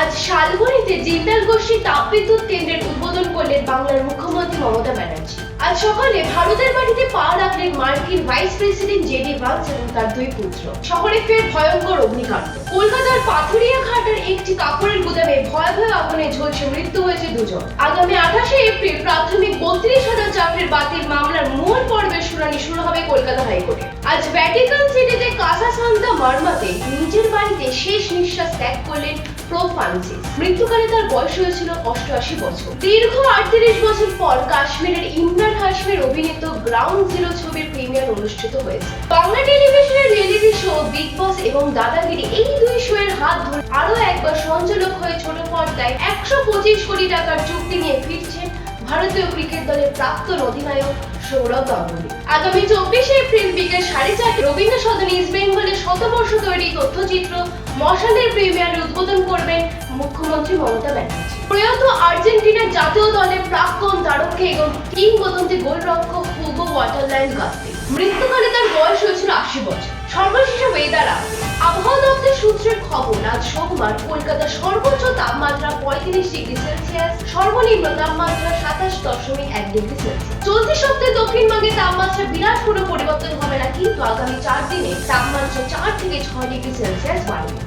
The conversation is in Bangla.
আজ শালবনীতে জিন্দাল গোষ্ঠী তাপবিদ্যুৎ কেন্দ্রের উদ্বোধন করলেন বাংলার মুখ্যমন্ত্রী মমতা ব্যানার্জি। আজ সকালে ভারতের মাটিতে পা রাখলেন মার্কিন ভাইস প্রেসিডেন্ট জেডি ভান্স এবং তার দুই পুত্র। শহরে ফের ভয়ঙ্কর অগ্নিকাণ্ড। কলকাতার পাথুরিয়া ঘাটের একটি কাপড়ের গুদামে ভয়াবহ আগুনে ঝলসে মৃত্যু হয়েছে দুজন। আগামী আঠাশে এপ্রিল প্রাথমিক বত্রিশ হাজার চাকরির বাতিল মামলার মূল পর্বের শুনানি শুরু হবে কলকাতা হাইকোর্টে। আজ ভ্যাটিকান সিটিতে কাসা সান্তা মার্মাতে নিজের বাড়িতে শেষ নিঃশ্বাস ত্যাগ করলেন প্রো ফ্রান্সিস মৃত্যুকালে তার বয়স হয়েছিল অষ্টআশি বছর। দীর্ঘ আটত্রিশ বছর পর কাশ্মীরের ইমরান হাশমির অভিনীত গ্রাউন্ড জিরো ছবির প্রিমিয়ার অনুষ্ঠিত হয়েছে। বাংলা টেলিভিশনের রিয়েলিটি শো, বিগ বস এবং দাদাগিরি, এই দুই শো এর হাত ধরে আরও একবার সঞ্চালক হয়ে ছোট পর্দায় একশো পঁচিশ কোটি টাকার চুক্তি নিয়ে ভারতীয় ক্রিকেট দলের প্রাক্তন অধিনায়ক সৌরভ গাঙ্গুলি। আগামী চব্বিশে এপ্রিল বিকেল সাড়ে চারটে রবীন্দ্র সদন ইস্ট বেঙ্গলের শতবর্ষ তৈরি তথ্যচিত্র মশালের প্রিমিয়ার উদ্বোধন করবেন মুখ্যমন্ত্রী মমতা ব্যানার্জি। প্রয়াত আর্জেন্টিনার জাতীয় দলের প্রাক্তন তারকা এবং কিংবদন্তি গোলরক্ষক হুগো ওয়াটারল্যান্ড গাস্তি মৃত্যুকালে তার বয়স হয়েছিল আশি বছর। সর্বশেষ ওয়েদার আবহাওয়া দপ্তর সূত্রের খবর, আজ সোমবার কলকাতার সর্বোচ্চ তাপমাত্রা পঁয়ত্রিশ ডিগ্রি সেলসিয়াস, সর্বনিম্ন তাপমাত্রা সাতাশ দশমিক এক ডিগ্রি সেলসিয়াস। চলতি সপ্তাহে দক্ষিণবঙ্গে তাপমাত্রা বিরাট কোনো পরিবর্তন হবে না, কিন্তু আগামী চার দিনে তাপমাত্রা চার থেকে ছয় ডিগ্রি সেলসিয়াস বাড়বে।